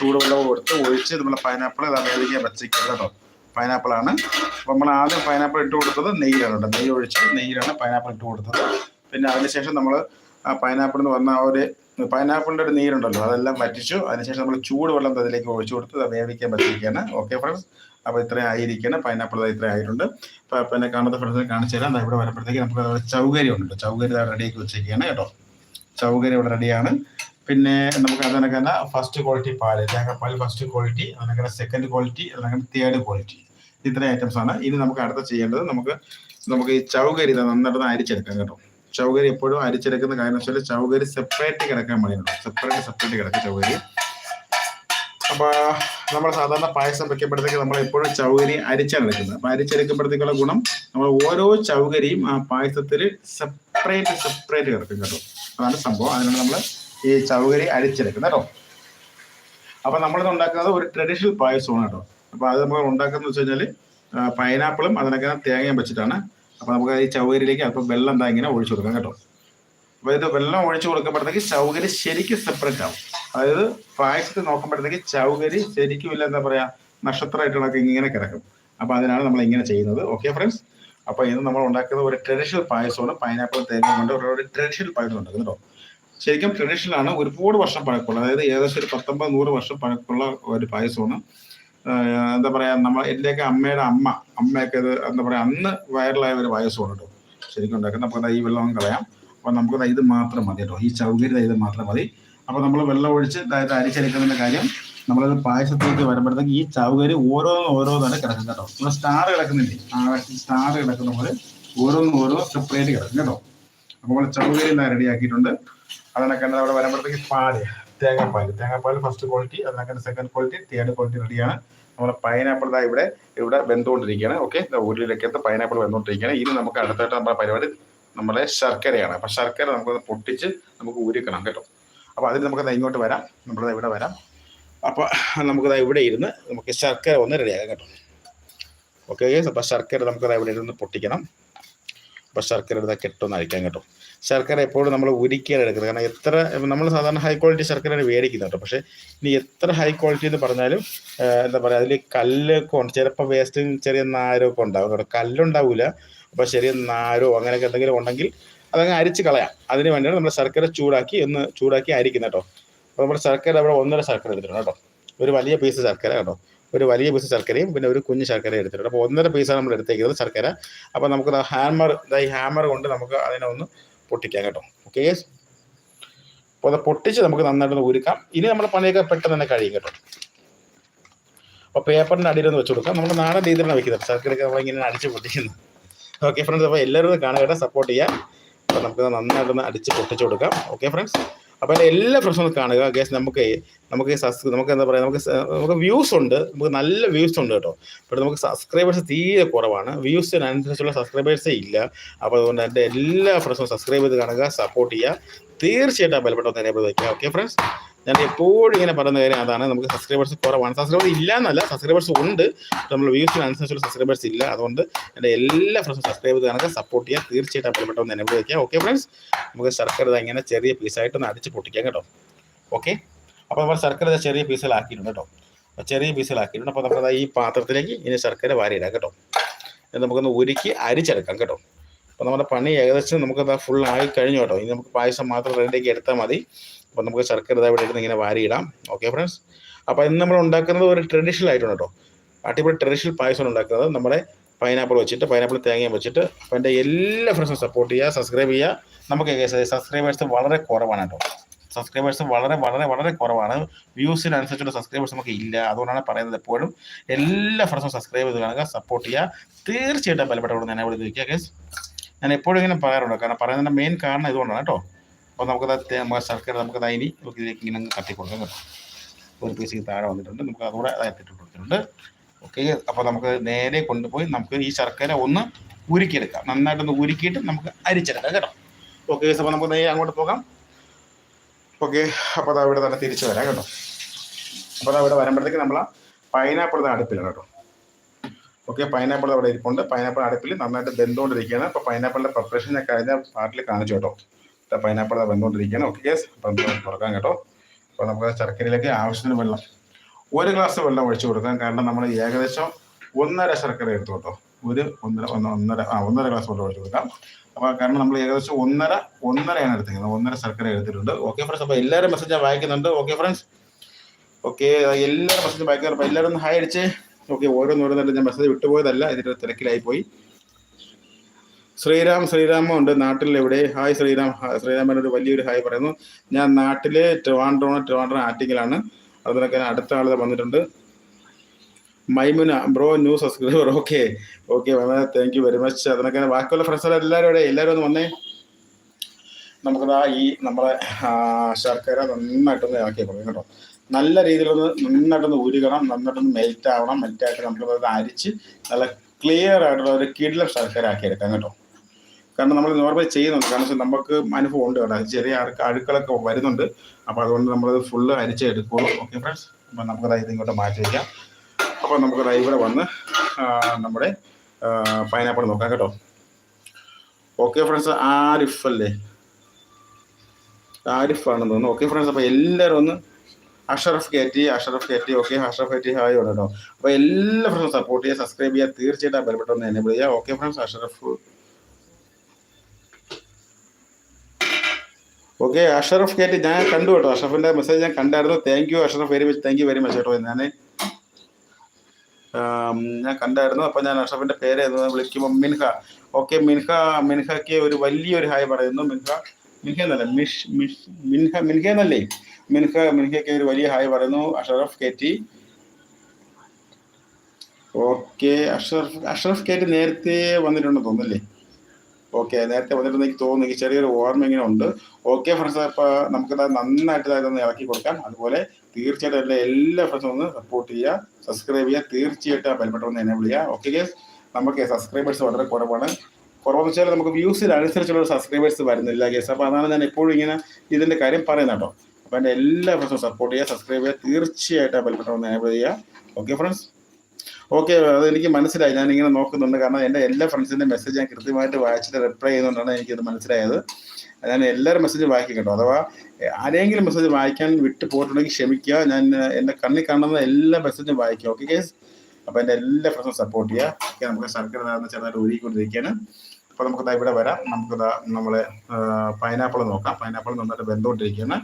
ചൂടുവെള്ളം കൊടുത്ത് ഒഴിച്ച് നമ്മൾ പൈനാപ്പിൾ ഇതാ വേവിക്കാൻ വെച്ചിരിക്കുന്നത് കേട്ടോ. പൈനാപ്പിൾ ആണ്. അപ്പൊ നമ്മൾ ആദ്യം പൈനാപ്പിൾ ഇട്ട് കൊടുത്തത് നെയ്യിലാണ് കേട്ടോ. നെയ്യ് ഒഴിച്ച് നെയ്യിലാണ് പൈനാപ്പിൾ ഇട്ട് കൊടുത്തത്. പിന്നെ അതിനുശേഷം നമ്മൾ ആ പൈനാപ്പിൾ എന്ന് പറഞ്ഞ ഒരു പൈനാപ്പിളിന്റെ ഒരു നീരുണ്ടല്ലോ അതെല്ലാം വറ്റിച്ചു. അതിനുശേഷം നമ്മൾ ചൂടുവെള്ളം അതിലേക്ക് ഒഴിച്ചു കൊടുത്ത് വേവിക്കാൻ പറ്റിയിരിക്കുകയാണ് ഓക്കെ ഫ്രണ്ട്സ് അപ്പോൾ ഇത്രയും ആയിരിക്കണം. പൈനാപ്പിൾ ഇത്രയും ആയിട്ടുണ്ട്. അപ്പോൾ പിന്നെ കാണുന്ന ഫ്രണ്ട്സിനെ കാണിച്ചു തരാം. ഇവിടെ വരുമ്പോഴത്തേക്ക് നമുക്ക് ചൗകരി ഉണ്ട് ചൗകരി റെഡിയാക്കി വെച്ചിരിക്കുകയാണ് കേട്ടോ. ചൗകരി ഇവിടെ റെഡിയാണ് പിന്നെ നമുക്ക് അതിനൊക്കെ ഫസ്റ്റ് ക്വാളിറ്റി പാൽ തേങ്ങാപ്പാൽ ഫസ്റ്റ് ക്വാളിറ്റി അതിനൊക്കെ സെക്കൻഡ് ക്വാളിറ്റി അതിനൊക്കെ തേർഡ് ക്വാളിറ്റി ഇത്രയും ഐറ്റംസ് ആണ്. ഇനി നമുക്ക് അടുത്ത ചെയ്യേണ്ടത് നമുക്ക് നമുക്ക് ഈ ചൗകരി നന്നായിട്ട് അരിച്ചെടുക്കാം കേട്ടോ. ചൗകരി എപ്പോഴും അരിച്ചെടുക്കുന്ന കാരണം വെച്ചാൽ ചൗകരി സെപ്പറേറ്റ് കിടക്കാൻ വേണ്ടിയുണ്ട് സെപ്പറേറ്റ് സെപ്പറേറ്റ് കിടക്കും ചൗകരി. അപ്പൊ നമ്മൾ സാധാരണ പായസം വെക്കുമ്പോഴത്തേക്ക് നമ്മൾ എപ്പോഴും ചൗകരി അരിച്ചാണ് എടുക്കുന്നത് അപ്പൊ അരിച്ചെടുക്കുമ്പോഴത്തേക്കുള്ള ഗുണം നമ്മൾ ഓരോ ചൗകരിയും ആ പായസത്തിൽ സെപ്പറേറ്റ് സെപ്പറേറ്റ് കിടക്കും കേട്ടോ. അതാണ് സംഭവം. അതിനാണ് നമ്മൾ ഈ ചവകരി അരിച്ചെടുക്കുന്നത് കേട്ടോ. അപ്പൊ നമ്മളിത് ഉണ്ടാക്കുന്നത് ഒരു ട്രഡീഷണൽ പായസമാണ് കേട്ടോ. അപ്പൊ അത് നമ്മൾ ഉണ്ടാക്കുന്നത് വെച്ച് കഴിഞ്ഞാൽ പൈനാപ്പിളും അതിനൊക്കെ തേങ്ങയും വെച്ചിട്ടാണ്. അപ്പൊ നമുക്ക് ഈ ചവകരിയിലേക്ക് അല്പം വെള്ളം എന്താ ഇങ്ങനെ ഒഴിച്ചു കൊടുക്കാം കേട്ടോ. അപ്പൊ ഇത് വെള്ളം ഒഴിച്ചു കൊടുക്കുമ്പോഴത്തേക്ക് ചൗകരി ശരിക്കും സെപ്പറേറ്റ് ആവും. അതായത് പായസത്തിൽ നോക്കുമ്പോഴത്തേക്ക് ചൗകരി ശരിക്കും ഇല്ല എന്താ പറയാ നക്ഷത്രമായിട്ടുള്ളതൊക്കെ ഇങ്ങനെ കിടക്കും. അപ്പൊ അതിനാണ് നമ്മൾ ഇങ്ങനെ ചെയ്യുന്നത്. ഓക്കെ ഫ്രണ്ട്സ് അപ്പൊ ഇത് നമ്മൾ ഉണ്ടാക്കുന്ന ഒരു ട്രഡീഷണൽ പായസമാണ്. പൈനാപ്പിൾ തേങ്ങ കൊണ്ട് ഒരു ട്രഡീഷണൽ പായസം ഉണ്ടാക്കുന്നത് കേട്ടോ. ശരിക്കും ട്രഡീഷണലാണ് ഒരുപാട് വർഷം പഴക്കമുള്ള അതായത് ഏകദേശം ഒരു പത്തൊമ്പത് നൂറ് വർഷം പഴക്കമുള്ള ഒരു പായസമാണ്. എന്താ പറയാ നമ്മ എന്റെയൊക്കെ അമ്മയുടെ അമ്മ അമ്മയൊക്കെ ഇത് എന്താ പറയാ അന്ന് വൈറലായ ഒരു പായസമാണ് കേട്ടോ. ശരിക്കും ഉണ്ടാക്കുന്നത്. അപ്പൊ ഈ വെള്ളം കളയാം. അപ്പൊ നമുക്ക് ഇത് മാത്രം മതി കേട്ടോ. ഈ ചൗകര്യ ഇത് മാത്രം മതി. അപ്പൊ നമ്മൾ വെള്ളം ഒഴിച്ച് അതായത് അരിച്ചെടുക്കുന്നതിന്റെ കാര്യം നമ്മളത് പായസത്തിലേക്ക് വരുമ്പോഴത്തേക്ക് ഈ ചൗകര് ഓരോന്നും ഓരോന്നാണ് കിടക്കുന്നത് കേട്ടോ. നമ്മൾ സ്റ്റാർ കിടക്കുന്നില്ലേ? ആ സ്റ്റാർ കിടക്കുന്ന പോലെ ഓരോന്നും ഓരോ സെപ്പറേറ്റ് കിടക്കും കേട്ടോ. അപ്പോൾ നമ്മൾ എല്ലാം റെഡിയാക്കിയിട്ടുണ്ട്. അതിനൊക്കെ അവിടെ വരുമ്പോഴത്തേക്ക് പാൽ തേങ്ങാപ്പാൽ തേങ്ങാപ്പാൽ ഫസ്റ്റ് ക്വാളിറ്റി അതിനൊക്കെ സെക്കൻഡ് ക്വാളിറ്റി തേർഡ് ക്വാളിറ്റി റെഡിയാണ് നമ്മുടെ പൈനാപ്പിൾ ദാ ഇവിടെ ഇവിടെ വെന്തുകൊണ്ടിരിക്കുകയാണ്. Okay ഉരുളിയിലേക്കകത്ത് pineapple വെന്തുകൊണ്ടിരിക്കുകയാണ്. ഇനി നമുക്ക് അടുത്തായിട്ട് നമ്മുടെ പരിപാടി നമ്മുടെ ശർക്കരയാണ്. അപ്പൊ ശർക്കര നമുക്ക് പൊട്ടിച്ച് നമുക്ക് ഊരിക്കണം കേട്ടോ. അപ്പൊ അതിന് നമുക്ക് ഇങ്ങോട്ട് വരാം. നമ്മുടെ ഇവിടെ വരാം. അപ്പൊ നമുക്ക് ഇവിടെ ഇരുന്ന് നമുക്ക് ശർക്കര ഒന്ന് റെഡിയാക്കാം കേട്ടോ. ഓക്കെ അപ്പൊ ശർക്കര നമുക്ക് ഇവിടെ ഇരുന്ന് പൊട്ടിക്കണം. അപ്പൊ ശർക്കര എടുത്താൽ കെട്ടൊന്ന് അഴിക്കാം കേട്ടോ. ശർക്കര എപ്പോഴും നമ്മൾ ഉരുക്കിയാണ് എടുക്കുന്നത്. കാരണം എത്ര നമ്മൾ സാധാരണ ഹൈ ക്വാളിറ്റി ശർക്കരയാണ് മേടിക്കുന്നത് കേട്ടോ. പക്ഷേ ഇനി എത്ര ഹൈ ക്വാളിറ്റി എന്ന് പറഞ്ഞാലും എന്താ പറയുക അതിൽ കല്ലൊക്കെ ഉണ്ട്. ചിലപ്പോൾ വേസ്റ്റും ചെറിയ നാരോ ഒക്കെ ഉണ്ടാവും കേട്ടോ. കല്ലുണ്ടാവില്ല അപ്പോൾ ചെറിയ നാരോ അങ്ങനെയൊക്കെ എന്തെങ്കിലും ഉണ്ടെങ്കിൽ അതങ്ങ് അരിച്ച് കളയാം. അതിന് വേണ്ടിയാണ് നമ്മൾ ശർക്കര ചൂടാക്കി ഒന്ന് ചൂടാക്കി അരിക്കുന്നത് കേട്ടോ. അപ്പോൾ നമ്മൾ ശർക്കര അവിടെ ഒന്നര ശർക്കര എടുത്തിട്ടുണ്ട് കേട്ടോ. ഒരു വലിയ പീസ് ശർക്കര കേട്ടോ. ഒരു വലിയ പീസ് ശർക്കരയും പിന്നെ ഒരു കുഞ്ഞ് ശർക്കര എടുത്തിട്ടുണ്ട് അപ്പോൾ ഒന്നര പീസാണ് നമ്മൾ എടുത്തേക്കുന്നത് ശർക്കര. അപ്പോൾ നമുക്ക് ഹാമർ ഈ ഹാമർ കൊണ്ട് നമുക്ക് അതിനെ ഒന്ന് പൊട്ടിക്കാം കേട്ടോ. ഓക്കെ അപ്പോൾ അത് പൊട്ടിച്ച് നമുക്ക് നന്നായിട്ട് ഊരിക്കാം. ഇനി നമ്മുടെ പണിയൊക്കെ പെട്ടെന്ന് തന്നെ കഴിയും കേട്ടോ. അപ്പോൾ പേപ്പറിന്റെ അടിയിലൊന്ന് വെച്ച് കൊടുക്കാം. നമ്മുടെ നാടൻ രീതിയിലാണ് വെക്കുന്നത്. സർക്കിളൊക്കെ നമ്മളിങ്ങനെ അടിച്ച് പൊട്ടിക്കുന്നു. ഓക്കെ ഫ്രണ്ട്സ് അപ്പോൾ എല്ലാവരും കാണുക സപ്പോർട്ട് ചെയ്യാം അപ്പോൾ നമുക്ക് നന്നായിട്ടൊന്ന് അടിച്ച് പൊട്ടിച്ച് കൊടുക്കാം. ഓക്കെ ഫ്രണ്ട്സ് അപ്പോൾ എല്ലാ ഫ്രണ്ട്സും കാണുക. ഗേസ് നമുക്ക് നമുക്ക് സസ് നമുക്ക് എന്താ പറയുക നമുക്ക് നമുക്ക് വ്യൂസ് ഉണ്ട്. നമുക്ക് നല്ല വ്യൂസ് ഉണ്ട് കേട്ടോ. പക്ഷേ നമുക്ക് സബ്സ്ക്രൈബേഴ്സ് തീരെ കുറവാണ്. വ്യൂസിനനുസരിച്ചുള്ള സബ്സ്ക്രൈബേഴ്സേ ഇല്ല. അപ്പോൾ അതുകൊണ്ട് എന്റെ എല്ലാ ഫ്രണ്ട്സും സബ്സ്ക്രൈബ് ചെയ്ത് കാണുക സപ്പോർട്ട് ചെയ്യുക. തീർച്ചയായിട്ടും ബലപ്പെട്ട എനേബിൾ വയ്ക്കുക ഓക്കെ ഫ്രണ്ട്സ് ഞാൻ എപ്പോഴും ഇങ്ങനെ പറയുന്ന കാര്യം അതാണ്. നമുക്ക് സബ്സ്ക്രൈബേഴ്സ് കുറവാണ്. സബ്സ്ക്രൈബേഴ്സ് ഇല്ല എന്നല്ല സബ്സ്ക്രൈബേഴ്സ് ഉണ്ട് നമ്മൾ വ്യൂസ് അനുസരിച്ചുള്ള സബ്സ്ക്രൈബേഴ്സ് ഇല്ല. അതുകൊണ്ട് എന്റെ എല്ലാ ഫ്രണ്ട്സും സബ്സ്ക്രൈബ് ചെയ്ത് സപ്പോർട്ട് ചെയ്യാൻ തീർച്ചയായിട്ടും ബലപ്പെട്ട ഒന്ന് എനേബിൾ വയ്ക്കുക ഓക്കെ ഫ്രണ്ട്സ് നമുക്ക് ശർക്കര ഇങ്ങനെ ചെറിയ പീസായിട്ട് ഒന്ന് അടിച്ച് പൊട്ടിക്കാം കേട്ടോ. ഓക്കെ അപ്പോൾ നമ്മൾ ശർക്കര ചെറിയ പീസുകളാക്കിയിട്ടുണ്ട് കേട്ടോ. ചെറിയ പീസുകളാക്കിയിട്ടുണ്ട് അപ്പോൾ നമ്മൾ ഈ പാത്രത്തിലേക്ക് ഇനി ശർക്കര വാരിയിടാം കേട്ടോ. നമുക്കൊന്ന് ഉരുക്കി അരിച്ചെടുക്കാം കേട്ടോ. അപ്പോൾ നമ്മുടെ പണി ഏകദേശം നമുക്കത് ഫുൾ ആയി കഴിഞ്ഞു കേട്ടോ. ഇനി നമുക്ക് പായസം മാത്രം റെഡിയാക്കി എടുത്താൽ മതി. അപ്പോൾ നമുക്ക് ശർക്കര ഇതാ ഇവിടെ ഇങ്ങനെ വാരിയിടാം. ഓക്കെ ഫ്രണ്ട്സ് അപ്പോൾ ഇന്ന് നമ്മൾ ഉണ്ടാക്കുന്നത് ഒരു ട്രഡീഷണൽ ആയിട്ടുണ്ട് കേട്ടോ. അടിപൊളി ട്രഡീഷണൽ പായസം ഉണ്ടാക്കുന്നത്. നമ്മുടെ പൈനാപ്പിൾ വെച്ചിട്ട് പൈനാപ്പിൾ തേങ്ങയും വെച്ചിട്ട് അപ്പോൾ എന്റെ എല്ലാ ഫ്രണ്ട്സും സപ്പോർട്ട് ചെയ്യുക സബ്സ്ക്രൈബ് ചെയ്യുക. നമുക്ക് സബ്സ്ക്രൈബേഴ്സ് വളരെ കുറവാണ് കേട്ടോ. സബ്സ്ക്രൈബേഴ്സ് വളരെ വളരെ വളരെ കുറവാണ്. വ്യൂസിനനുസരിച്ചുള്ള സബ്സ്ക്രൈബേഴ്സ് നമുക്ക് ഇല്ല. അതുകൊണ്ടാണ് പറയുന്നത് എപ്പോഴും. എല്ലാ ഫ്രണ്ട്സും സബ്സ്ക്രൈബ് ചെയ്ത് കാണുക സപ്പോർട്ട് ചെയ്യുക. തീർച്ചയായിട്ടും ബലപ്പെട്ടവിടെ ഞാൻ ഇവിടെ നിൽക്കുക കേസ് ഞാൻ എപ്പോഴും ഇങ്ങനെ പറയാറുണ്ട്. കാരണം പറയുന്നതിന്റെ മെയിൻ കാരണം ഇതുകൊണ്ടാണ് കേട്ടോ. അപ്പോൾ നമുക്കത് നമുക്ക് ശർക്കര നമുക്കത് ഇനി നമുക്ക് ഇതിലേക്ക് ഇങ്ങനെ അങ്ങ് തട്ടി കൊടുക്കാം കേട്ടോ. ഒരു പീസ് താഴെ വന്നിട്ടുണ്ട്. നമുക്ക് അതുകൂടെ അതായിട്ട് കൊടുത്തിട്ടുണ്ട്. ഓക്കെ അപ്പോൾ നമുക്ക് നേരെ കൊണ്ടുപോയി നമുക്ക് ഈ ശർക്കര ഒന്ന് ഉരുക്കിയെടുക്കാം. നന്നായിട്ടൊന്ന് ഉരുക്കിയിട്ട് നമുക്ക് അരിച്ചെടുക്കാം കേട്ടോ. ഓക്കെ അപ്പോൾ നമുക്ക് നേരെ അങ്ങോട്ട് പോകാം. ഓക്കെ അപ്പോൾ അത് അവിടെ തന്നെ തിരിച്ചു വരാം കേട്ടോ. അപ്പോൾ അത് അവിടെ വരുമ്പോഴത്തേക്ക് നമ്മൾ പൈനാപ്പിൾ അടുപ്പിലാണ് കേട്ടോ. ഓക്കെ പൈനാപ്പിൾ അവിടെ ഇരിപ്പുണ്ട്. പൈനാപ്പിൾ അടുപ്പിൽ നന്നായിട്ട് വെന്തുകൊണ്ടിരിക്കുകയാണ്. അപ്പോൾ പൈനാപ്പിളിന്റെ പ്രിപ്പറേഷൻ ഞാൻ കഴിഞ്ഞ പാർട്ടിൽ കാണിച്ചു കേട്ടോ. പൈനാപ്പിൾ വെന്തുകൊണ്ടിരിക്കുകയാണ്. ഓക്കെ യെസ് അപ്പം തുറക്കാം കേട്ടോ. അപ്പോൾ നമുക്ക് ശർക്കരയിലേക്ക് ആവശ്യത്തിന് വെള്ളം. ഒരു ഗ്ലാസ് വെള്ളം ഒഴിച്ചു കൊടുക്കാം. കാരണം നമ്മൾ ഏകദേശം ഒന്നര ശർക്കര എടുത്തു കേട്ടോ. ഒരു ഒന്നര ഒന്ന് ഒന്നര ആ ഒന്നര ഗ്ലാസ് വെള്ളം ഒഴിച്ചു കൊടുക്കാം. അപ്പോൾ കാരണം നമ്മൾ ഏകദേശം ഒന്നര ഒന്നരയാണ് എടുത്തിരിക്കുന്നത്. ഒന്നര ശർക്കര എടുത്തിട്ടുണ്ട്. ഓക്കെ ഫ്രണ്ട്സ് അപ്പോൾ എല്ലാവരും മെസ്സേജ് വായിക്കുന്നുണ്ട്. ഓക്കെ ഫ്രണ്ട്സ് ഓക്കെ എല്ലാവരും മെസ്സേജ് വായിക്കുന്നുണ്ട്. അപ്പോൾ എല്ലാവരും ഹായ് അടിച്ച്. ഓക്കെ ഓരോന്നോരോന്നായിട്ട് ഞാൻ മെസ്സേജ് വിട്ടുപോയതല്ല ഇതിന്റെ തിരക്കിലായി പോയി ശ്രീറാം ശ്രീരാമ ഉണ്ട് നാട്ടിൽ എവിടെ ഹായ് ഹായ് ശ്രീരാമൻ ഒരു വലിയൊരു ഹായ് പറയുന്നു. ഞാൻ നാട്ടിലെ ട്രിവാൻഡ്രോണ് ട്രിവാൻഡ്രം ആറ്റിങ്ങിലാണ്. അതിനൊക്കെ അടുത്ത ആൾ വന്നിട്ടുണ്ട്. Maimuna bro new subscriber okay okay thank you very much അതിനൊക്കെ ബാക്കിയുള്ള ഫ്രണ്ട്സ് എല്ലാവരും ഇവിടെ എല്ലാവരും ഒന്ന് വന്നേ. നമുക്കതാ ഈ നമ്മളെ ശർക്കര നന്നായിട്ടൊന്ന് ഇളക്കി കൊടുക്കും കേട്ടോ. നല്ല രീതിയിലൊന്ന് നന്നായിട്ടൊന്ന് ഉരുകണം നന്നായിട്ടൊന്ന് മെൽറ്റ് ആവണം മെൽറ്റ് ആയിട്ട് നമുക്കത് അരിച്ച് നല്ല ക്ലിയർ ആയിട്ടുള്ള ഒരു കിടിലം ശർക്കര ആക്കി എടുക്കാം കേട്ടോ. കാരണം നമ്മൾ നോർമലി ചെയ്യുന്നുണ്ട്. കാരണം നമുക്ക് അനുഭവം ഉണ്ട് കേട്ടോ. ചെറിയ ആൾക്ക് അഴുക്കളൊക്കെ വരുന്നുണ്ട്. അപ്പോൾ അതുകൊണ്ട് നമ്മളത് ഫുള്ള് അരിച്ച് എടുക്കുള്ളൂ. ഓക്കെ ഫ്രണ്ട്സ് അപ്പം നമുക്കത് ഇതിങ്ങോട്ട് മാറ്റി വയ്ക്കാം അപ്പോൾ നമുക്കത് ഇവിടെ വന്ന് നമ്മുടെ പൈനാപ്പിൾ നോക്കാം കേട്ടോ. ഓക്കെ ഫ്രണ്ട്സ് ആരിഫ് അല്ലേ ആരിഫ് ആണെന്ന് തോന്നുന്നു. ഓക്കെ ഫ്രണ്ട്സ് അപ്പോൾ എല്ലാവരും ഒന്ന് അഷറഫ് കയറ്റി അഷറഫ് കയറ്റി ഓക്കെ അഷറഫ് കയറ്റി ഹായ് ഉണ്ടോ? അപ്പൊ എല്ലാ ഫ്രണ്ട്സും സപ്പോർട്ട് ചെയ്യുക സബ്സ്ക്രൈബ് ചെയ്യുക തീർച്ചയായിട്ടും ബെൽബട്ടൺ ഒന്ന് എനേബിൾ ചെയ്യുക. Okay friends Ashraf. Okay Ashraf കയറ്റി ഞാൻ കണ്ടു കേട്ടോ. അഷറഫിന്റെ മെസ്സേജ് ഞാൻ കണ്ടായിരുന്നു. Thank you Ashraf very much thank you very much കേട്ടോ. ഞാൻ ഞാൻ കണ്ടായിരുന്നു. അപ്പൊ ഞാൻ അഷറഫിന്റെ പേര് വിളിക്കുമ്പോൾ മിൻഹ. ഓക്കെ മിൻഹ മിൻഹയ്ക്ക് ഒരു വലിയൊരു ഹായ് പറയുന്നു. മിൻഹ മിൻഹ മിഷ് മിഷ് മിൻഹ മിൻഹ മിൻഹ മിൻഹയ്ക്ക് ഒരു വലിയ ഹായ് പറയുന്നു. അഷറഫ് കയറ്റി ഓക്കെ അഷറഫ് അഷറഫ് കയറ്റി നേരത്തെ വന്നിട്ടുണ്ടെന്ന് തോന്നുന്നല്ലേ? ഓക്കെ നേരത്തെ വന്നിട്ടുണ്ട് എനിക്ക് തോന്നുന്നു. എനിക്ക് ചെറിയൊരു ഓർമ്മ ഇങ്ങനെ ഉണ്ട്. ഓക്കെ ഫ്രണ്ട്സ് അപ്പോൾ നമുക്കത് നന്നായിട്ട് ഇതൊന്ന് ഇറക്കി കൊടുക്കാം. അതുപോലെ തീർച്ചയായിട്ടും എല്ലാ എല്ലാ ഫ്രണ്ട്സും ഒന്ന് സപ്പോർട്ട് ചെയ്യുക. സബ്സ്ക്രൈബ് ചെയ്യുക. തീർച്ചയായിട്ടും ആ ബെൽബട്ടൺ ഒന്ന് എനേബിൾ ചെയ്യുക. ഓക്കെ ഗേസ് നമുക്ക് സബ്സ്ക്രൈബേഴ്സ് വളരെ കുറവാണ്. കുറവെന്ന് വെച്ചാൽ നമുക്ക് വ്യൂസിനനുസരിച്ചുള്ള സബ്സ്ക്രൈബേഴ്സ് വരുന്നില്ല കേസ് അപ്പോൾ അതാണ് ഞാൻ എപ്പോഴും ഇങ്ങനെ ഇതിന്റെ കാര്യം പറയുന്നത് കേട്ടോ. അപ്പോൾ എന്റെ എല്ലാ ഫ്രണ്ട്സും സപ്പോർട്ട് ചെയ്യുക സബ്സ്ക്രൈബ് ചെയ്യുക തീർച്ചയായിട്ടും ബെൽബട്ടൺ ഒന്ന് എനേബിൾ ചെയ്യുക. ഓക്കെ ഫ്രണ്ട്സ് ഓക്കെ അത് എനിക്ക് മനസ്സിലായി. ഞാൻ ഇങ്ങനെ നോക്കുന്നുണ്ട്. കാരണം എന്റെ എല്ലാ ഫ്രണ്ട്സിന്റെ മെസ്സേജ് ഞാൻ കൃത്യമായിട്ട് വായിച്ചിട്ട് റിപ്ലൈ ചെയ്യുന്നുണ്ടാണ് എനിക്കത് മനസ്സിലായത്. ഞാൻ എല്ലാവരും മെസ്സേജ് വായിക്കും കേട്ടോ. അഥവാ ആരെങ്കിലും മെസ്സേജ് വായിക്കാൻ വിട്ടു പോയിട്ടുണ്ടെങ്കിൽ ക്ഷമിക്കുക. ഞാൻ എന്റെ കണ്ണിൽ കാണുന്ന എല്ലാ മെസ്സേജും വായിക്കുക ഓക്കെ കേസ് അപ്പോൾ എന്റെ എല്ലാ ഫ്രണ്ട്സും സപ്പോർട്ട് ചെയ്യുക. നമുക്ക് നേർന്ന് ചെറുതായിട്ട് ഒഴുകിക്കൊണ്ടിരിക്കുകയാണ് അപ്പോൾ നമുക്ക് ഇവിടെ വരാം. നമുക്ക് നമ്മളെ പൈനാപ്പിൾ നോക്കാം. പൈനാപ്പിൾ നന്നായിട്ട് വെന്തുകൊണ്ടിരിക്കുകയാണ്.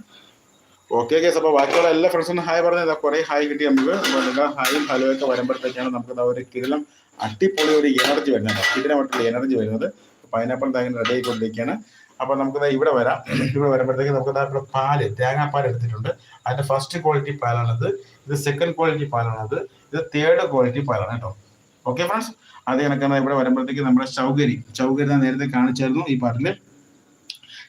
ഓക്കെ കേസ് അപ്പോൾ ബാക്കിയുള്ള എല്ലാ ഫ്രണ്ട്സും ഹായ് പറഞ്ഞത് കുറേ ഹായ് കിട്ടി നമുക്ക്. നിങ്ങൾ ഹായും ഹലോ ഒക്കെ വരുമ്പോഴത്തേക്കാണ് നമുക്ക് ഒരു കിരളം അട്ടിപ്പൊളി ഒരു എനർജി വരുന്നത് കിടിലമായിട്ടുള്ള എനർജി വരുന്നത്. പൈനാപ്പിൾ താങ്ങി റെഡി ആയിക്കൊണ്ടിരിക്കുകയാണ്. അപ്പോൾ നമുക്ക് ഇവിടെ വരാം. ഇവിടെ വരുമ്പോഴത്തേക്ക് നമുക്ക് ഇവിടെ പാൽ തേങ്ങാപ്പാൽ എടുത്തിട്ടുണ്ട്. അതിന്റെ ഫസ്റ്റ് ക്വാളിറ്റി പാലാണിത്. ഇത് സെക്കൻഡ് ക്വാളിറ്റി പാലാണിത്. ഇത് തേർഡ് ക്വാളിറ്റി പാലാണ് കേട്ടോ. ഓക്കെ ഫ്രണ്ട്സ് അത് കണക്കാണ് ഇവിടെ വരുമ്പോഴത്തേക്ക് നമ്മുടെ ചൗകരി ചൗകരി ഞാൻ നേരത്തെ കാണിച്ചായിരുന്നു ഈ പാട്ടിൽ.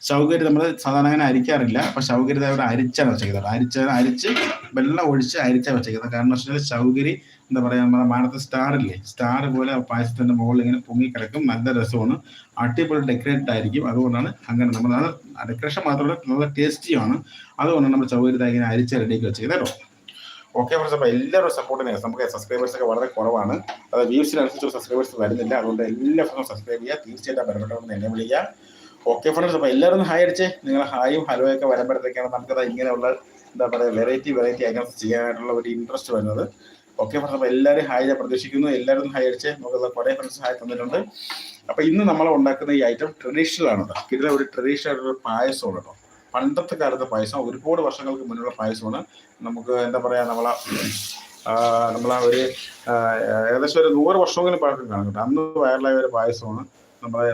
ചൗകരി നമ്മൾ സാധാരണ അങ്ങനെ അരിക്കാറില്ല. അപ്പൊ ചൗകരി ഇവിടെ അരിച്ചാണ് വെച്ചേക്കുന്നത്. അരിച്ച അരിച്ച് വെള്ളം ഒഴിച്ച് അരിച്ചാണ് വെച്ചേക്കുന്നത്. കാരണം വെച്ചാൽ ചൗകരി എന്താ പറയാ നമ്മുടെ മാനത്തെ സ്റ്റാർ ഇല്ലേ? സ്റ്റാർ പോലെ പായസത്തിന്റെ മുകളിൽ ഇങ്ങനെ പൊങ്ങി കിടക്കും. നല്ല രസമാണ്. അടിപൊളി ഡെക്കറേറ്റ് ആയിരിക്കും. അതുകൊണ്ടാണ് അങ്ങനെ നമ്മൾ ഡെക്കറേഷൻ മാത്രമല്ല നല്ല ടേസ്റ്റിയാണ് അതുകൊണ്ടാണ് നമ്മൾ ചൗകരി ഇങ്ങനെ അരിച്ച് റെഡിയാക്കി വെച്ചേക്കുന്നത്. കേട്ടോ? ഓക്കെ ഫ്രണ്ട്സ് അപ്പോൾ എല്ലാവരും സപ്പോർട്ട് ചെയ്യുക നമുക്ക് സബ്സ്ക്രൈബേഴ്സ് ഒക്കെ വളരെ കുറവാണ്. അത് വ്യൂസിനനുസരിച്ച് സബ്സ്ക്രൈബേഴ്സ് വരുന്നില്ല. അതുകൊണ്ട് എല്ലാ ഫ്രണ്ട്സും സബ്സ്ക്രൈബ് ചെയ്യുക. തീർച്ചയായിട്ടും ബന്ധപ്പെട്ടവർ എന്നെ വിളിക്കുക. ഓക്കെ ഫ്രണ്ട്സ് അപ്പോൾ എല്ലാവരും ഹായ് അടിച്ച്. നിങ്ങൾ ഹായും ഹലോ ഒക്കെ വരുമ്പോഴത്തേക്കാണ് നമുക്കത് ഇങ്ങനെയുള്ള എന്താ പറയുക വെറൈറ്റി വെറൈറ്റി ഐറ്റംസ് ചെയ്യാനായിട്ടുള്ള ഒരു ഇൻട്രസ്റ്റ് വരുന്നത്. ഓക്കെ ഫ്രണ്ട്സ് അപ്പോൾ എല്ലാവരും ഹായ് ഞാൻ പ്രതീക്ഷിക്കുന്നു. എല്ലാവരും ഹായ് അടിച്ച്. നമുക്കുള്ള കുറേ ഫ്രണ്ട്സ് ഹായ് തന്നിട്ടുണ്ട്. അപ്പോൾ ഇന്ന് നമ്മൾ ഉണ്ടാക്കുന്ന ഈ ഐറ്റം ട്രഡീഷണൽ ആണ് കേട്ടോ. ഇതിലെ ഒരു ട്രഡീഷണൽ ഒരു പായസമാണ് കേട്ടോ. പണ്ടത്തെ കാലത്തെ പായസം ഒരുപാട് വർഷങ്ങൾക്ക് മുന്നുള്ള പായസമാണ്. നമുക്ക് എന്താ പറയാ നമ്മളെ നമ്മളെ ഒരു ഏകദേശം ഒരു നൂറ് വർഷമെങ്കിലും പഴക്കം കാണും അന്ന് വൈറലായ ഒരു പായസമാണ് നമ്മളെ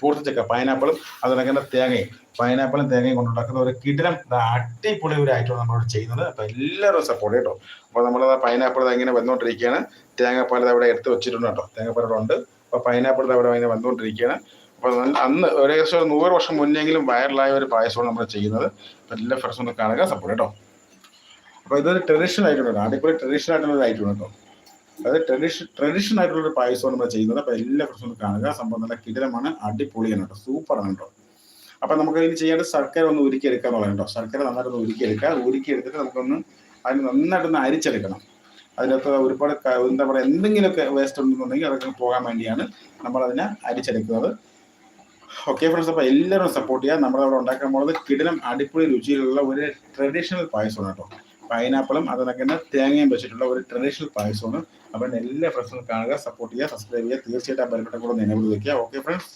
പൂർത്തിച്ചക്ക പൈനാപ്പിളും അതുപോലെ തേങ്ങയും പൈനാപ്പിളും തേങ്ങയും കൊണ്ടുണ്ടാക്കുന്ന ഒരു കിടിലം അടിപൊളി ഒരു ഐറ്റമാണ് നമ്മളോട് ചെയ്യുന്നത്. അപ്പൊ എല്ലാവരും സപ്പോർട്ട് കേട്ടോ അപ്പൊ നമ്മൾ പൈനാപ്പിൾ ഇങ്ങനെ വന്നുകൊണ്ടിരിക്കുകയാണ് തേങ്ങാപ്പാൽ അവിടെ എടുത്ത് വെച്ചിട്ടുണ്ട് കേട്ടോ. തേങ്ങാപ്പാലുണ്ട് ഇവിടെ ഉണ്ട്. അപ്പൊ പൈനാപ്പിൾ അവിടെ ഇങ്ങനെ വന്നുകൊണ്ടിരിക്കുകയാണ് അപ്പൊ അന്ന് ഒരു ഏകദേശം ഒരു നൂറ് വർഷം മുന്നെങ്കിലും വൈറലായ ഒരു പായസമാണ് നമ്മൾ ചെയ്യുന്നത്. നല്ല ഫ്രഷ് ഫ്രണ്ട്സും ഒന്ന് കാണുക സപ്പോർട്ട് കേട്ടോ അപ്പോൾ ഇതൊരു ട്രഡീഷണൽ ആയിട്ടുള്ള അടിപൊളി ട്രഡീഷണൽ ആയിട്ടുള്ള ഒരു ഐറ്റം കേട്ടോ അതായത് ട്രഡീഷൻ ട്രഡീഷണൽ ആയിട്ടുള്ള ഒരു പായസമാണ് നമ്മൾ ചെയ്യുന്നത്. അപ്പോൾ എല്ലാ ഫ്രണ്ട്സും ഒന്ന് കാണുക. സംഭവം നല്ല കിടിലമാണ് അടിപൊളിയാണ് കേട്ടോ സൂപ്പറാണ് കേട്ടോ അപ്പൊ നമുക്ക് ഇനി ചെയ്യേണ്ടത് ശർക്കര ഒന്ന് ഉരുക്കിയെടുക്കുക എന്നുള്ളത് കേട്ടോ ശർക്കര നന്നായിട്ട് ഒന്ന് ഉരുക്കിയെടുക്കുക ഉരുക്കിയെടുത്തിട്ട് നമുക്കൊന്ന് അതിന് നന്നായിട്ടൊന്ന് അരിച്ചെടുക്കണം. അതിനകത്ത് ഒരുപാട് എന്താ പറയുക എന്തെങ്കിലുമൊക്കെ വേസ്റ്റ് ഉണ്ടെന്നുണ്ടെങ്കിൽ അതൊക്കെ പോകാൻ വേണ്ടിയാണ് നമ്മൾ അതിനെ അരിച്ചെടുക്കുന്നത്. ഓക്കെ ഫ്രണ്ട്സ് അപ്പോൾ എല്ലാവരും സപ്പോർട്ട് ചെയ്യുക നമ്മളവിടെ ഉണ്ടാക്കാൻ പോകുന്നത് കിടിലം അടിപൊളി രുചിയിലുള്ള ഒരു ട്രഡീഷണൽ പായസമാണ് കേട്ടോ. പൈനാപ്പിളും അതിനൊക്കെ തന്നെ തേങ്ങയും വെച്ചിട്ടുള്ള ഒരു ട്രഡീഷണൽ പായസമാണ്. അപ്പം എല്ലാ ഫ്രണ്ട്സും കാണുക സപ്പോർട്ട് ചെയ്യുക സബ്സ്ക്രൈബ് ചെയ്യുക. തീർച്ചയായിട്ടും ആ ബലപ്പെട്ട കൂടെ നിലവിൽ വയ്ക്കുക ഓക്കെ ഫ്രണ്ട്സ്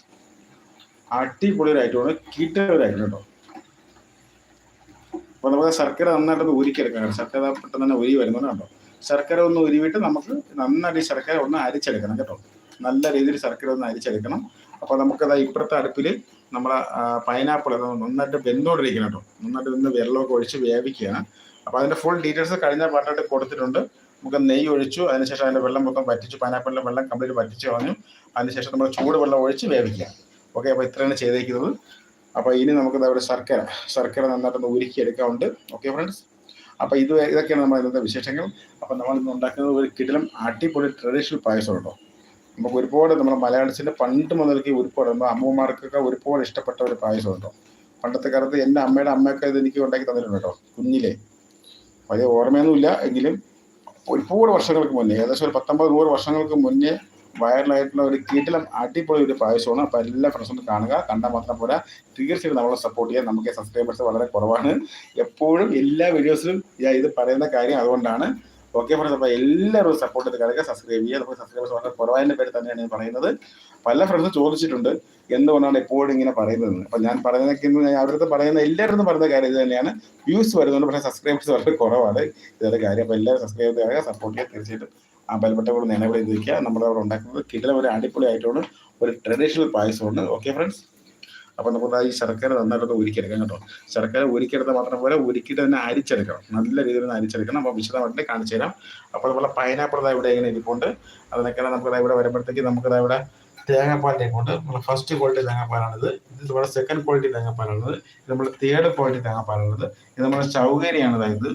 അടിപൊളി ഒരു ഐറ്റമാണ് കിട്ട ഒരു ഐറ്റം കേട്ടോ. അപ്പോൾ നമുക്ക് ശർക്കര നന്നായിട്ടൊന്ന് ഉരുക്കിയെടുക്കണം ശർക്കര പെട്ടെന്ന് തന്നെ ഉരി വരുന്നത് കേട്ടോ. ശർക്കര ഒന്ന് ഉരുവിട്ട് നമുക്ക് നന്നായിട്ട് ഈ ശർക്കര ഒന്ന് അരിച്ചെടുക്കണം കേട്ടോ. നല്ല രീതിയിൽ ശർക്കര ഒന്ന് അരിച്ചെടുക്കണം. അപ്പോൾ നമുക്കത് ഇപ്പുറത്തെ അടുപ്പിൽ നമ്മൾ പൈനാപ്പിൾ നന്നായിട്ട് വെന്തോണ്ടിരിക്കണം കേട്ടോ. നന്നായിട്ട് വെന്ന് വെള്ളമൊക്കെ ഒഴിച്ച് വേവിക്കുകയാണ്. അപ്പോൾ അതിന്റെ ഫുൾ ഡീറ്റെയിൽസ് കഴിഞ്ഞ പാട്ടായിട്ട് കൊടുത്തിട്ടുണ്ട്. നമുക്ക് നെയ്യ് ഒഴിച്ചു അതിനുശേഷം അതിന്റെ വെള്ളം മൊത്തം വറ്റിച്ചു പൈനാപ്പിളിന്റെ വെള്ളം കംപ്ലീറ്റ് വറ്റിച്ച് കളഞ്ഞു. അതിനുശേഷം നമ്മൾ ചൂട് വെള്ളം ഒഴിച്ച് വേവിക്കുക. ഓക്കെ അപ്പോൾ ഇത്രയാണ് ചെയ്തേക്കുന്നത്. അപ്പോൾ ഇനി നമുക്ക് അവിടെ ശർക്കര ശർക്കര നന്നായിട്ടൊന്ന് ഉരുക്കി എടുക്കാറുണ്ട് ഓക്കെ ഫ്രണ്ട്സ് അപ്പോൾ ഇത് ഇതൊക്കെയാണ് നമ്മൾ ഇന്നത്തെ വിശേഷങ്ങൾ. അപ്പോൾ നമ്മൾ ഇന്ന് ഉണ്ടാക്കുന്നത് ഒരു കിടിലം അടിപൊളി ട്രഡീഷണൽ പായസം കേട്ടോ. നമുക്ക് ഒരുപാട് നമ്മുടെ മലയാളത്തിന്റെ പണ്ട് മുതൽക്ക് ഒരുപാട് നമ്മുടെ അമ്മമാർക്കൊക്കെ ഒരുപാട് ഇഷ്ടപ്പെട്ട ഒരു പായസം കേട്ടോ. പണ്ടത്തെ കാലത്ത് എന്റെ അമ്മയുടെ അമ്മയൊക്കെ ഇത് എനിക്ക് ഉണ്ടാക്കി തന്നിട്ടുണ്ട് കേട്ടോ കുഞ്ഞിലെ. വലിയ ഓർമ്മയൊന്നുമില്ല എങ്കിലും ഒരുപാട് വർഷങ്ങൾക്ക് മുന്നേ ഏകദേശം ഒരു പത്തൊമ്പത് നൂറ് വർഷങ്ങൾക്ക് മുന്നേ വൈറലായിട്ടുള്ള ഒരു കീട്ടിലും അടിപൊളി ഒരു പായസമാണ്. അപ്പോൾ എല്ലാ ഫ്രണ്ട്സും കാണുക കണ്ടാൽ മാത്രം പോരാ. തീർച്ചയായിട്ടും നമ്മളെ സപ്പോർട്ട് ചെയ്യാൻ നമുക്ക് സബ്സ്ക്രൈബേഴ്സ് വളരെ കുറവാണ്. എപ്പോഴും എല്ലാ വീഡിയോസിലും ഇത് പറയുന്ന കാര്യം അതുകൊണ്ടാണ്. ഓക്കെ ഫ്രണ്ട്സ് അപ്പോൾ എല്ലാവരും സപ്പോർട്ട് ചെയ്ത് കിടക്കുക സബ്സ്ക്രൈബ് ചെയ്യുക. നമുക്ക് സബ്സ്ക്രൈബേഴ്സ് വളരെ കുറവായതിന്റെ പേര് തന്നെയാണ് ഞാൻ പറയുന്നത്. പല ഫ്രണ്ട്സും ചോദിച്ചിട്ടുണ്ട് എന്തുകൊണ്ടാണ് എപ്പോഴും ഇങ്ങനെ പറയുന്നത്? അപ്പം ഞാൻ പറയുന്നതൊക്കെ ഞാൻ അവരുടെ പറയുന്ന എല്ലാവരും പറയുന്ന കാര്യം ഇത് തന്നെയാണ്. വ്യൂസ് വരുന്നുണ്ട് പക്ഷേ സബ്സ്ക്രൈബേഴ്സ് വളരെ കുറവാണ് ഇതൊരു കാര്യം. അപ്പോൾ എല്ലാവരും സബ്സ്ക്രൈബ് ചെയ്യുക സപ്പോർട്ട് ചെയ്യുക. തീർച്ചയായിട്ടും ആ ബലപ്പെട്ട നിലവിൽ ഇത് വയ്ക്കുക നമ്മുടെ അവിടെ ഉണ്ടാക്കുന്നത് കിടല ഒരു അടിപൊളി ആയിട്ടുള്ള ഒരു ട്രഡീഷണൽ പായസമുണ്ട് ഓക്കെ ഫ്രണ്ട്സ് അപ്പോൾ നമുക്ക് ഈ ശർക്കര നന്നായിട്ടൊന്ന് ഉരുക്കിയെടുക്കാം കേട്ടോ. ശർക്കര ഉരുക്കിയെടുത്താൽ മാത്രം പോലെ ഉരുക്കിയിട്ട് തന്നെ അരിച്ചെടുക്കണം. നല്ല രീതിയിൽ തന്നെ അരിച്ചെടുക്കണം. അപ്പോൾ വിശദമായിട്ട് കാണിച്ചു തരാം. അപ്പോൾ അതുപോലെ പൈനാപ്പിൾ ഇവിടെ ഇങ്ങനെ ഇരിപ്പുണ്ട്. അതിനൊക്കെ നമുക്ക് ഇവിടെ വരുമ്പോഴത്തേക്ക് നമുക്ക് ഇവിടെ തേങ്ങാപ്പാലിന്റെ കൊണ്ട് നമ്മൾ ഫസ്റ്റ് ക്വാളിറ്റി തേങ്ങാപ്പാലാണിത്. ഇത് നമ്മുടെ സെക്കൻഡ് ക്വാളിറ്റി തേങ്ങാപ്പാലാണിത്. ഇത് നമ്മൾ തേർഡ് ക്വാളിറ്റി തേങ്ങാപ്പാലാണിത്. ഇത് നമ്മുടെ ചൗകരിയാണ് അതായത്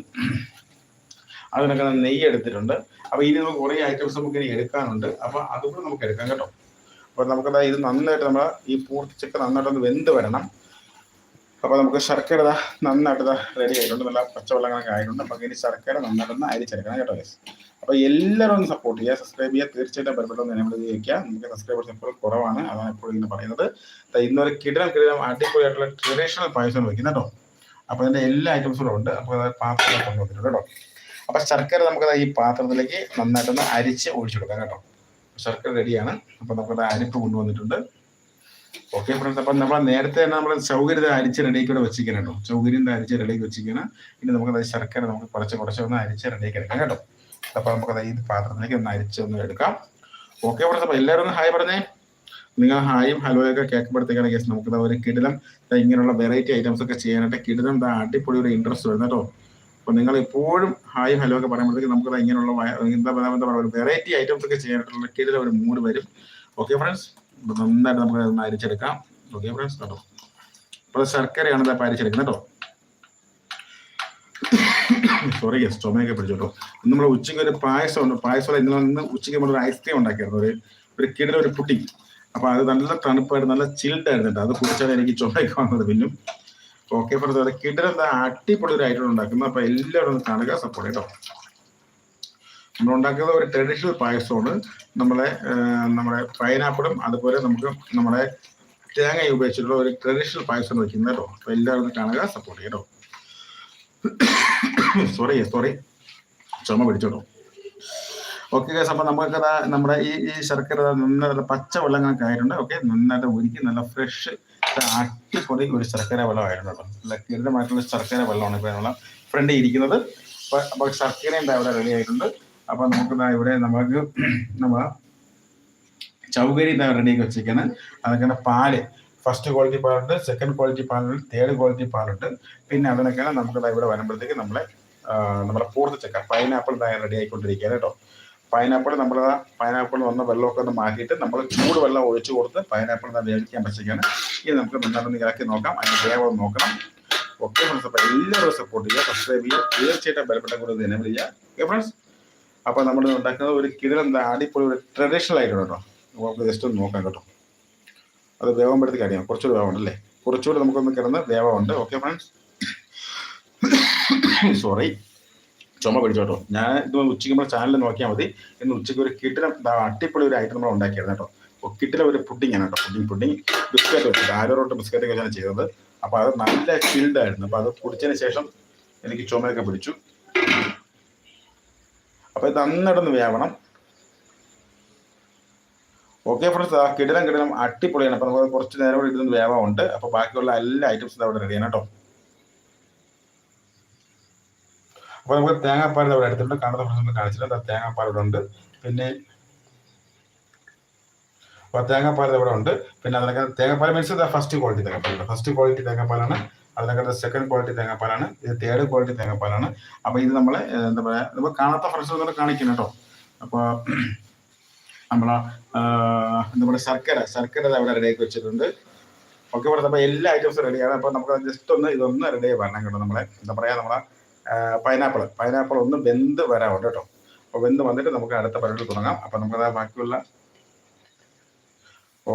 അതിനൊക്കെ നെയ്യ് എടുത്തിട്ടുണ്ട്. അപ്പോൾ ഇനി നമുക്ക് കുറേ ഐറ്റംസ് നമുക്ക് ഇനി എടുക്കാനുണ്ട് അപ്പോൾ അതുകൂടെ നമുക്ക് എടുക്കാം കേട്ടോ. അപ്പോൾ നമുക്കത് ഇത് നന്നായിട്ട് നമ്മൾ ഈ പൂർത്തിച്ചൊക്കെ നന്നായിട്ടൊന്ന് വെന്ത് വരണം. അപ്പോൾ നമുക്ക് ശർക്കര നന്നായിട്ട് റെഡി ആയിട്ടുണ്ട്. നല്ല പച്ചവെള്ളങ്ങളൊക്കെ ആയിട്ടുണ്ട്. അപ്പോൾ ഇനി ശർക്കര നന്നായിട്ടൊന്ന് അരിച്ചെടുക്കണം കേട്ടോ ഗൈസ് അപ്പോൾ എല്ലാവരും ഒന്ന് സപ്പോർട്ട് ചെയ്യുക. സബ്സ്ക്രൈബ് ചെയ്യുക. തീർച്ചയായിട്ടും ബലപ്പെട്ടൊന്ന് നമ്മൾ ചെയ്യിക്കുക നമുക്ക് സബ്സ്ക്രൈബേഴ്സ് എപ്പോഴും കുറവാണ്. അതാണ് എപ്പോഴും ഇങ്ങനെ പറയുന്നത്. ഇന്നൊരു കിടലം കിടലം അടിപൊളിയായിട്ടുള്ള ട്രഡീഷണൽ പായസം വയ്ക്കുന്നത് കേട്ടോ. അപ്പോൾ അതിന്റെ എല്ലാ ഐറ്റംസും ഉണ്ട്. അപ്പോൾ അത് പാത്രത്തിൽ കൊണ്ടുവന്നിട്ടുണ്ട് കേട്ടോ. അപ്പോൾ ശർക്കര നമുക്ക് ഈ പാത്രത്തിലേക്ക് നന്നായിട്ടൊന്ന് അരിച്ച് ഒഴിച്ചു കൊടുക്കാം കേട്ടോ. ശർക്കര റെഡിയാണ് അപ്പോൾ നമുക്കത് അരിപ്പ് കൊണ്ടുവന്നിട്ടുണ്ട്. ഓക്കെ ഫ്രണ്ട്സ് അപ്പം നമ്മൾ നേരത്തെ തന്നെ നമ്മൾ സൗകര്യം അരിച്ച് റെഡിയാക്കി ഇവിടെ വെച്ചിരിക്കണം കേട്ടോ സൗകര്യം അരിച്ച് റെഡിയാക്കി വെച്ചിരിക്കണം ഇനി നമുക്കത് ശർക്കര നമുക്ക് കുറച്ച് കുറച്ച് ഒന്ന് അരിച്ച് റെഡിയാക്കി എടുക്കാം കേട്ടോ. അപ്പോൾ നമുക്കത് ഈ പാത്രത്തിലേക്ക് ഒന്ന് അരിച്ച് ഒന്ന് എടുക്കാം. ഓക്കെ ഫ്രണ്ട്സ് അപ്പോൾ എല്ലാവരും ഒന്ന് ഹായ് പറഞ്ഞേ. നിങ്ങൾ ഹായും ഹലോയൊക്കെ കേൾക്കുമ്പോഴത്തേക്കാണ് കേസ് നമുക്ക് ഒരു കിടിലം. ഇങ്ങനെയുള്ള വെറൈറ്റി ഐറ്റംസ് ഒക്കെ ചെയ്യാനായിട്ട് കിടിലം അടിപൊളി ഒരു ഇൻട്രസ്റ്റ് വരുന്ന കേട്ടോ. അപ്പോൾ നിങ്ങൾ എപ്പോഴും ഹായ് ഹലോ ഒക്കെ പറയുമ്പോഴത്തേക്ക് നമുക്ക് ഇങ്ങനെയുള്ള എന്താ പറയുക എന്താ പറയുക വെറൈറ്റി ഐറ്റംസ് ഒക്കെ ചെയ്യാനായിട്ടുള്ള കീഴിൽ ഒരു മൂഡ് വരും. ഓക്കെ ഫ്രണ്ട്സ് നന്നായിട്ട് നമുക്ക് ഒന്ന് അരിച്ചെടുക്കാം. ഓക്കെ ഫ്രണ്ട്സ് കേട്ടോ അപ്പോൾ ശർക്കരയാണ് ഇതാ അരിച്ചെടുക്കുന്നത് കേട്ടോ. സോറി ചുമയൊക്കെ പിടിച്ചു കേട്ടോ. ഇന്ന് നമ്മൾ ഉച്ചയ്ക്ക് ഒരു പായസം ഉണ്ട്. പായസം ഇന്നലെ നിന്ന് ഉച്ചയ്ക്ക് നമ്മൾ ഒരു ഐസ്ക്രീം ഉണ്ടാക്കിയായിരുന്നു. ഒരു ഒരു കിടല ഒരു പുട്ടി. അപ്പൊ അത് നല്ല തണുപ്പായിരുന്നു നല്ല ചിൽഡായിരുന്നു അത് കുടിച്ചാണ് എനിക്ക് ചുമയൊക്കെ വന്നത്. പിന്നും ഓക്കെ കിടല എന്താ അടിപൊളി ഒരു ഐറ്റം ഉണ്ടാക്കുന്നത് അപ്പൊ എല്ലാവരും ഒന്ന് കാണുക സപ്പോർട്ട് കേട്ടോ നമ്മൾ ഒരു ട്രഡീഷണൽ പായസമാണ്. നമ്മളെ നമ്മുടെ പൈനാപ്പിളും അതുപോലെ നമുക്ക് നമ്മുടെ തേങ്ങ ഉപയോഗിച്ചിട്ടുള്ള ഒരു ട്രഡീഷണൽ പായസം വെക്കുന്നത് കേട്ടോ. അപ്പൊ എല്ലാവരും ഒന്ന് കാണുക സപ്പോർട്ട് കേട്ടോ സോറി സോറി ചുമ പിടിച്ചോട്ടോ ഓക്കെ ഗൈസ് അപ്പൊ നമുക്ക് നമ്മുടെ ഈ ഈ ശർക്കര നന്നായിട്ട് പച്ച വെള്ളങ്ങളൊക്കെ ആയിട്ടുണ്ട്. ഓക്കെ നന്നായിട്ട് ഒരുക്കി നല്ല ഫ്രഷ് അടിപൊളി ഒരു ശർക്കര വെള്ളമായിരുന്നു കേട്ടോ. കിരീടമായിട്ടുള്ള ശർക്കര വെള്ളമാണ് ഇപ്പൊ നമ്മളെ ഫ്രണ്ടിൽ ഇരിക്കുന്നത്. അപ്പൊ അപ്പൊ ശർക്കര എന്താ ഇവിടെ റെഡി ആയിട്ടുണ്ട്. അപ്പൊ നമുക്ക് ഇവിടെ നമുക്ക് നമ്മളെ ചൗകരി എന്താ റെഡിയാക്കി വെച്ചിരിക്കുന്നത് അതൊക്കെ പാൽ. ഫസ്റ്റ് ക്വാളിറ്റി പാലുണ്ട് സെക്കൻഡ് ക്വാളിറ്റി പാലുണ്ട് തേർഡ് ക്വാളിറ്റി പാലുണ്ട്. പിന്നെ അതിനൊക്കെയാണ് നമുക്ക് ഇവിടെ വരുമ്പോഴത്തേക്ക് നമ്മളെ നമ്മുടെ പൂർത്തി ചക്ക പൈനാപ്പിൾ റെഡി ആയിക്കൊണ്ടിരിക്കുകയാണ് കേട്ടോ. പൈനാപ്പിൾ നമ്മൾ പൈനാപ്പിൾ വന്ന വെള്ളമൊക്കെ ഒന്ന് മാറ്റിയിട്ട് നമ്മൾ ചൂട് വെള്ളം ഒഴിച്ചു കൊടുത്ത് പൈനാപ്പിൾ വേവിക്കാൻ പറ്റിക്കാണ് ഇത് നമുക്ക് നന്നായിട്ടൊന്ന് ഇറക്കി നോക്കാം. അതിന് വേഗം നോക്കണം. ഓക്കെ ഫ്രണ്ട്സ് അപ്പോൾ എല്ലാവരും സപ്പോർട്ട് ചെയ്യുക സബ്സ്ക്രൈബ് ചെയ്യുക. തീർച്ചയായിട്ടും ബലപ്പെട്ട കൂടുതൽ എനേബിൾ ചെയ്യുക. ഓക്കെ ഫ്രണ്ട്സ് അപ്പോൾ നമ്മൾ ഉണ്ടാക്കുന്നത് ഒരു കിടിലെന്താ അടിപൊളി ഒരു ട്രഡീഷണൽ ആയിട്ട് കേട്ടോ. നമുക്ക് ജസ്റ്റ് ഒന്ന് നോക്കാം കേട്ടോ. അത് വേവുമ്പോഴത്തേക്ക് അറിയാം കുറച്ചുകൂടി വേവുണ്ടല്ലേ കുറച്ചുകൂടി നമുക്കൊന്ന് കിടന്ന് വേവമുണ്ട് ഓക്കെ ഫ്രണ്ട്സ് സോറി ചുമ പിടിച്ചു കേട്ടോ. ഞാൻ ഇത് ഉച്ചയ്ക്ക് നമ്മുടെ ചാനൽ നോക്കിയാൽ മതി. ഇന്ന് ഉച്ചയ്ക്ക് ഒരു കിട്ടിലും അടിപൊളി ഒരു ഐറ്റം നമ്മൾ ഉണ്ടാക്കിയായിരുന്നു കേട്ടോ. കിട്ടിലെ ഒരു പുഡിംഗ് ആണ് കേട്ടോ. പുഡിംഗ് പുഡിംഗ് ബിസ്ക്കറ്റ് വെച്ചിട്ട് ആരോട്ട് ബിസ്ക്കറ്റ് വെച്ചാണ് ചെയ്തത്. അപ്പോൾ അത് നല്ല ചിൽഡ് ആയിരുന്നു. അപ്പോൾ അത് കുടിച്ചതിന് ശേഷം എനിക്ക് ചുമയൊക്കെ പിടിച്ചു. അപ്പോൾ ഇത് അന്നിടന്ന് വേവണം. ഓക്കെ ഫ്രണ്ട്സ് ആ കിടലം കിടിലം അട്ടിപ്പൊളിയാണ് അപ്പോൾ നമുക്ക് കുറച്ച് നേരം കൂടി ഇരുന്ന് വേവമുണ്ട് അപ്പോൾ ബാക്കിയുള്ള എല്ലാ ഐറ്റംസും അവിടെ റെഡിയാണ് കേട്ടോ. അപ്പോൾ നമുക്ക് തേങ്ങാപ്പാൽ അവിടെ എടുത്തിട്ടുണ്ട് കാണുന്ന ഫ്രണ്ട്സ് കാണിച്ചിട്ടുണ്ട്. ആ തേങ്ങാപ്പാൽ ഇവിടെ ഉണ്ട്. പിന്നെ അപ്പോൾ തേങ്ങാപ്പാൽ ഇവിടെ ഉണ്ട്. പിന്നെ അതിനൊക്കെ തേങ്ങാപ്പാൽ മീൻസ് ഫസ്റ്റ് ക്വാളിറ്റി തേങ്ങാപ്പാലാണ്. ഫസ്റ്റ് ക്വാളിറ്റി തേങ്ങാപ്പാലാണ്. അതിനകത്ത് സെക്കൻഡ് ക്വാളിറ്റി തേങ്ങാപ്പാലാണ്. ഇത് തേർഡ് ക്വാളിറ്റി തേങ്ങാപ്പാലാണ്. അപ്പോൾ ഇത് നമ്മൾ എന്താ പറയുക നമ്മൾ കാണാത്ത ഫ്രണ്ട്സ് നമ്മൾ കാണിക്കണം കേട്ടോ. അപ്പോൾ നമ്മളെ എന്താ പറയുക ശർക്കര. ശർക്കര അവിടെ റെഡിയാക്കി വെച്ചിട്ടുണ്ട്. ഓക്കെ പറഞ്ഞത് അപ്പോൾ എല്ലാ ഐറ്റംസും റെഡിയാണ് അപ്പോൾ നമുക്ക് ജസ്റ്റ് ഒന്ന് ഇതൊന്ന് റെഡി വരണം കേട്ടോ നമ്മളെ. എന്താ പറയുക നമ്മളെ പൈനാപ്പിൾ പൈനാപ്പിൾ ഒന്ന് വെന്ത് വരാറുണ്ട് കേട്ടോ. അപ്പോൾ വെന്ത് വന്നിട്ട് നമുക്ക് അടുത്ത പരിപാടി തുടങ്ങാം. അപ്പോൾ നമുക്ക് ബാക്കിയുള്ള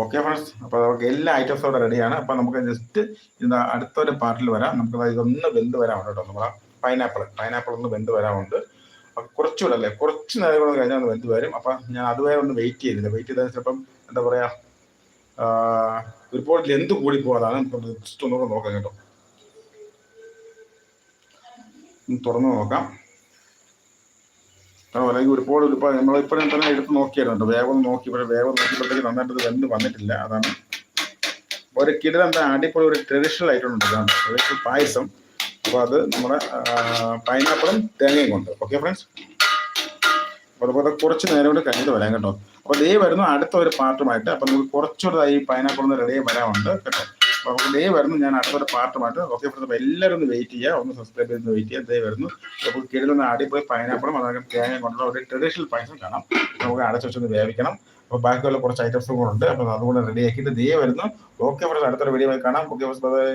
ഓക്കെ ഫ്രണ്ട്സ് അപ്പോൾ നമുക്ക് എല്ലാ ഐറ്റംസും അവിടെ റെഡിയാണ് അപ്പോൾ നമുക്ക് ജസ്റ്റ് ഇത് അടുത്തൊരു പാർട്ടിൽ വരാം. നമുക്ക് ഇതൊന്ന് വെന്ത് വരാറുണ്ട് കേട്ടോ. നമ്മളെ പൈനാപ്പിൾ പൈനാപ്പിൾ ഒന്ന് വെന്ത് വരാറുണ്ട് കുറച്ചുകൂടെ അല്ലേ കുറച്ച് നേരം കൂടെ കഴിഞ്ഞാൽ ഒന്ന് വെന്ത് വരും. അപ്പം ഞാൻ അതുവരെ ഒന്ന് വെയിറ്റ് ചെയ്തില്ല. വെയിറ്റ് ചെയ്താൽ ചിലപ്പം എന്താ പറയുക ഒരുപാട് ലെന്ത് കൂടി പോകാതാണ് നമുക്ക് ജസ്റ്റ് ഒന്നുകൂടെ നോക്കാം കേട്ടോ. തുറന്ന് നോക്കാം. അല്ലെങ്കിൽ ഒരുപാട് ഒരുപാട് നമ്മളിപ്പോഴും തന്നെ എടുത്ത് നോക്കിയായിരുന്നു വേഗം നോക്കി ഇവിടെ വേഗം നോക്കിയപ്പോഴത്തേക്ക് നന്നായിട്ട് വെന്ത് വന്നിട്ടില്ല. അതാണ് ഒരു കിടൽ എന്താ അടിപൊളി ഒരു ട്രഡീഷണൽ ആയിട്ടുണ്ട് ഇതാണ്. ട്രഡീഷണൽ പായസം. അപ്പോൾ അത് നമ്മുടെ പൈനാപ്പിളും തേങ്ങയും കൊണ്ട്. ഓക്കെ ഫ്രണ്ട്സ് അതുപോലെ കുറച്ച് നേരം കൂടി കഴിഞ്ഞിട്ട് വരാം കേട്ടോ. അപ്പോൾ ദേ വരുന്നു അടുത്ത ഒരു പാർട്ടുമായിട്ട് അപ്പോൾ നമുക്ക് കുറച്ചുകൂടെ ഈ പൈനാപ്പിൾ ഒന്ന് റെഡി വരാനുണ്ട് കേട്ടോ. അപ്പോൾ വരുന്നു ഞാൻ അടുത്തൊരു പാർട്ടുമായിട്ട് ഓക്കെ അപ്പോൾ എല്ലാവരും ഒന്ന് വെയിറ്റ് ചെയ്യുക. ഒന്ന് സബ്സ്ക്രൈബ് ചെയ്ത് വെയിറ്റ് ചെയ്യുക. ദേ വരുന്നു. അപ്പോൾ ആടി പോയി പൈനാപ്പിളും അതൊക്കെ തേങ്ങ കൊണ്ടുള്ള ഒരു ട്രഡീഷണൽ പായസം കാണാം. നമുക്ക് അടച്ചു വെച്ചൊന്ന് വേവിക്കണം. അപ്പോൾ ബാക്കിയുള്ള കുറച്ച് ഐറ്റംസും കൂടെ ഉണ്ട്. അപ്പോൾ റെഡി ആക്കിയിട്ട് ദേ വരുന്നു. ഓക്കെ അടുത്തൊരു വീഡിയോ കാണാം. Okay bye